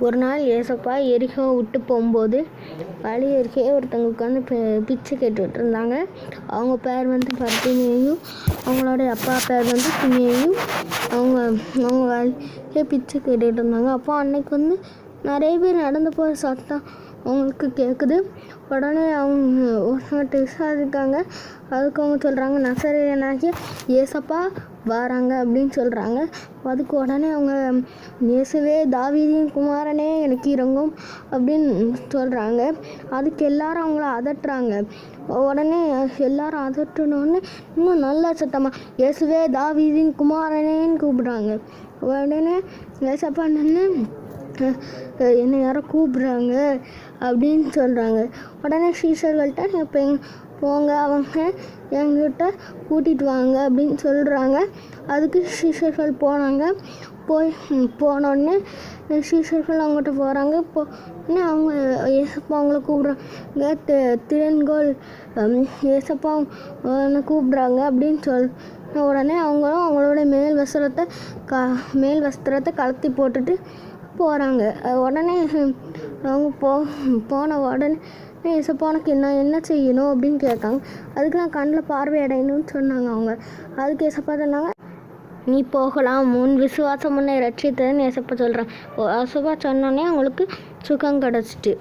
ஒரு நாள் ஏசப்பா எரிகோ விட்டு போகும்போது வழி அருகே ஒருத்தவங்க உட்காந்து பிச்சை கேட்டுக்கிட்டு இருந்தாங்க அவங்க பேர் வந்து பர்த்திமேயும் அவங்களோட அப்பா பேர் வந்து துணியையும் அவங்க அவங்க வழியே பிச்சை கேட்டுக்கிட்டு இருந்தாங்க அப்போ அன்னைக்கு வந்து நிறைய பேர் நடந்து போகிற சத்தம் அவங்களுக்கு கேட்குது உடனே அவங்க ஒருத்தவங்க விசாரிக்காங்க அதுக்கு அவங்க சொல்கிறாங்க நசரேனாகிய ஏசப்பா வராங்க அப்படின்னு சொல்கிறாங்க அதுக்கு உடனே அவங்க இயேசுவே தாவீதின் குமாரனே எனக்கு இறங்கும் அப்படின்னு சொல்கிறாங்க அதுக்கு எல்லாரும் அவங்கள அதட்டுறாங்க. உடனே எல்லாரும் அதட்டுனோடனே இன்னும் நல்லா சத்தமாக இயேசுவே தாவீதின் குமாரனேன்னு கூப்பிடுறாங்க. உடனே ஏசப்பா நின்று என்னை யாரோ கூப்பிட்றாங்க அப்படின்னு சொல்கிறாங்க உடனே சீசர்கள்ட்ட இப்போ எங் போங்க அவங்க எங்கிட்ட கூட்டிகிட்டு வாங்க அப்படின்னு சொல்கிறாங்க அதுக்கு சீசர்கள் போனாங்க. போய் போனோடனே சீசர்கள் அவங்ககிட்ட போகிறாங்க போனே அவங்க ஏசப்பா அவங்கள கூப்பிட்றாங்க. தி- திறன்கோள் ஏசப்பா கூப்பிட்றாங்க அப்படின்னு சொல் உடனே அவங்களும் அவங்களோட மேல் வஸ்திரத்தை க மேல் வஸ்திரத்தை கலத்தி போட்டுட்டு போகிறாங்க உடனே அவங்க போ போன உடனே ஏசப்பா போனக்கு என்ன என்ன செய்யணும் அப்படின்னு கேட்காங்க அதுக்கு நான் கண்ணில் பார்வை அடையணும்னு சொன்னாங்க அவங்க. அதுக்கு ஏசப்பா சொன்னாங்க நீ போகலாம். உன் விசுவாசம் உன்னை ரட்சித்ததுன்னு ஏசப்பா சொல்கிறேன் ஏசப்பா சொன்னோன்னே அவங்களுக்கு சுகம் கிடச்சிட்டு.